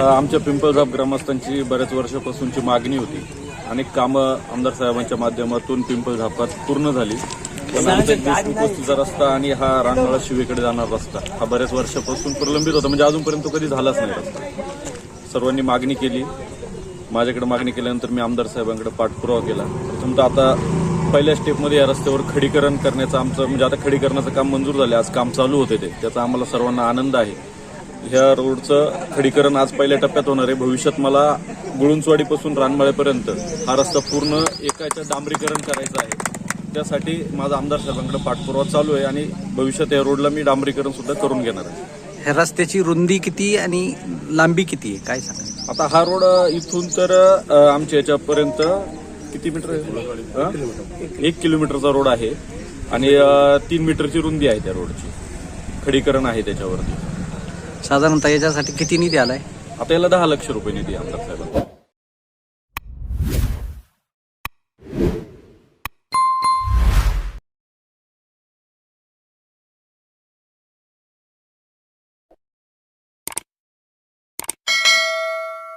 आमच्या पिंपळजाप ग्रामस्थांची बऱ्याच वर्षापासूनची मागणी होती. अनेक कामं आमदार साहेबांच्या माध्यमातून पिंपळझापात पूर्ण झाली. पण आमचा एक देशमुख वस्तीचा रस्ता आणि हा रानमाळा शिवेकडे जाणारा रस्ता हा बऱ्याच वर्षापासून प्रलंबित होता. म्हणजे अजूनपर्यंत तो कधी झालाच नाही रस्ता. सर्वांनी मागणी केली. माझ्याकडे मागणी केल्यानंतर मी आमदार साहेबांकडे पाठपुरावा केला. प्रथमतः आता पहिल्या स्टेपमध्ये या रस्त्यावर खडीकरण करण्याचं आमचं म्हणजे आता खडीकरणाचं काम मंजूर झाले आज काम चालू होते ते. त्याचा आम्हाला सर्वांना आनंद आहे. ह्या रोडचं खडीकरण आज पहिल्या टप्प्यात होणार आहे. भविष्यात मला गुळुंचवाडीपासून रानमाळेपर्यंत हा रस्ता पूर्ण एकाच्या डांबरीकरण करायचं आहे. त्यासाठी माझा आमदार साहेबांकडे पाठपुरावा चालू आहे आणि भविष्यात या रोडला मी डांबरीकरण सुद्धा करून घेणार आहे. ह्या रस्त्याची रुंदी किती आणि लांबी किती आहे? काय सांगा आता हा रोड इथून तर अ, आमच्या याच्यापर्यंत किती मीटर आहे? अ? एक किलोमीटरचा रोड आहे आणि अ, तीन मीटरची रुंदी आहे त्या रोडची. खडीकरण आहे त्याच्यावरती. साधारणतः याच्यासाठी किती निधी आलाय? आता याला दहा लक्ष रुपये निधी आहे आमदार साहेबांना